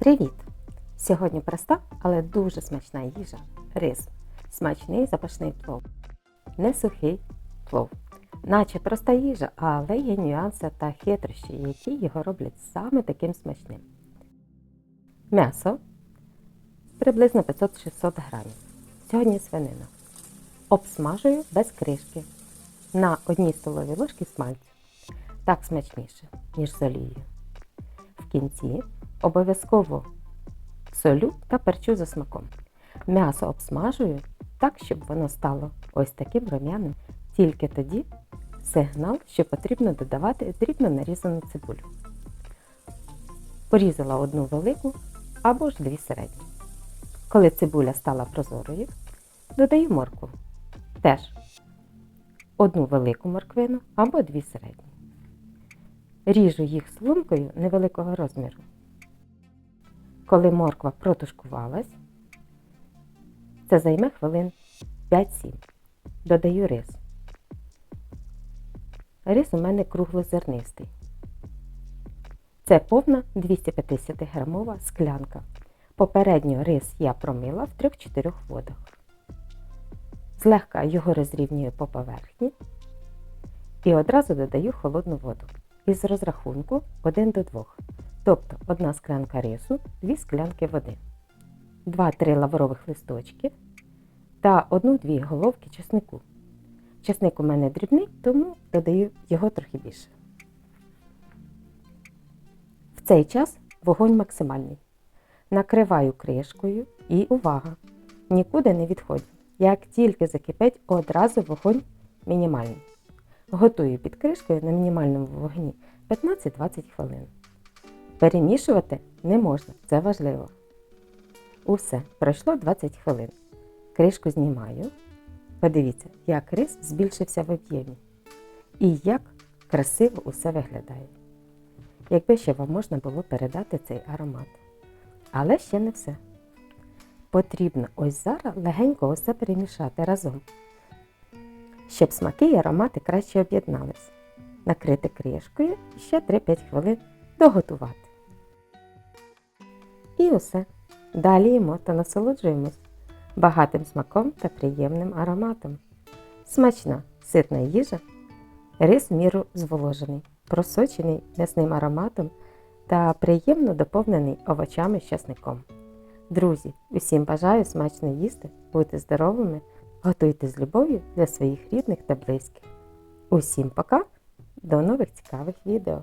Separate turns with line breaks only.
Привіт! Сьогодні проста, але дуже смачна їжа. Рис. Смачний запашний плов. Не сухий плов. Наче проста їжа, але є нюанси та хитрощі, які його роблять саме таким смачним. М'ясо приблизно 500-600 грамів. Сьогодні свинина. Обсмажую без кришки на одній столовій ложці смальцю. Так смачніше, ніж з олією. В кінці обов'язково солю та перчу за смаком. М'ясо обсмажую так, щоб воно стало ось таким рум'яним. Тільки тоді сигнал, що потрібно додавати дрібно нарізану цибулю. Порізала одну велику або ж дві середні. Коли цибуля стала прозорою, додаю моркву. Теж одну велику морквину або дві середні. Ріжу їх соломкою невеликого розміру. Коли морква протушкувалась, це займе хвилин 5-7. Додаю рис. Рис у мене круглозернистий. Це повна 250 грамова склянка. Попередньо рис я промила в 3-4 водах. Злегка його розрівнюю по поверхні і одразу додаю холодну воду. Із розрахунку 1 до 2. Тобто 1 склянка рису, 2 склянки води, 2-3 лаврових листочки та 1-2 головки чеснику. Чесник у мене дрібний, тому додаю його трохи більше. В цей час вогонь максимальний. Накриваю кришкою і увага! Нікуди не відходь. Як тільки закипить, одразу вогонь мінімальний. Готую під кришкою на мінімальному вогні 15-20 хвилин. Перемішувати не можна, це важливо. Усе, пройшло 20 хвилин. Кришку знімаю. Подивіться, як рис збільшився в об'ємі. І як красиво усе виглядає. Якби ще вам можна було передати цей аромат. Але ще не все. Потрібно ось зараз легенько усе перемішати разом, щоб смаки і аромати краще об'єднались. Накрити кришкою і ще 3-5 хвилин доготувати. І усе. Далі їмо та насолоджуємось багатим смаком та приємним ароматом. Смачна, ситна їжа, рис міру зволожений, просочений м'ясним ароматом та приємно доповнений овочами з часником. Друзі, усім бажаю смачно їсти, бути здоровими, готуйте з любов'ю для своїх рідних та близьких. Усім пока! До нових цікавих відео!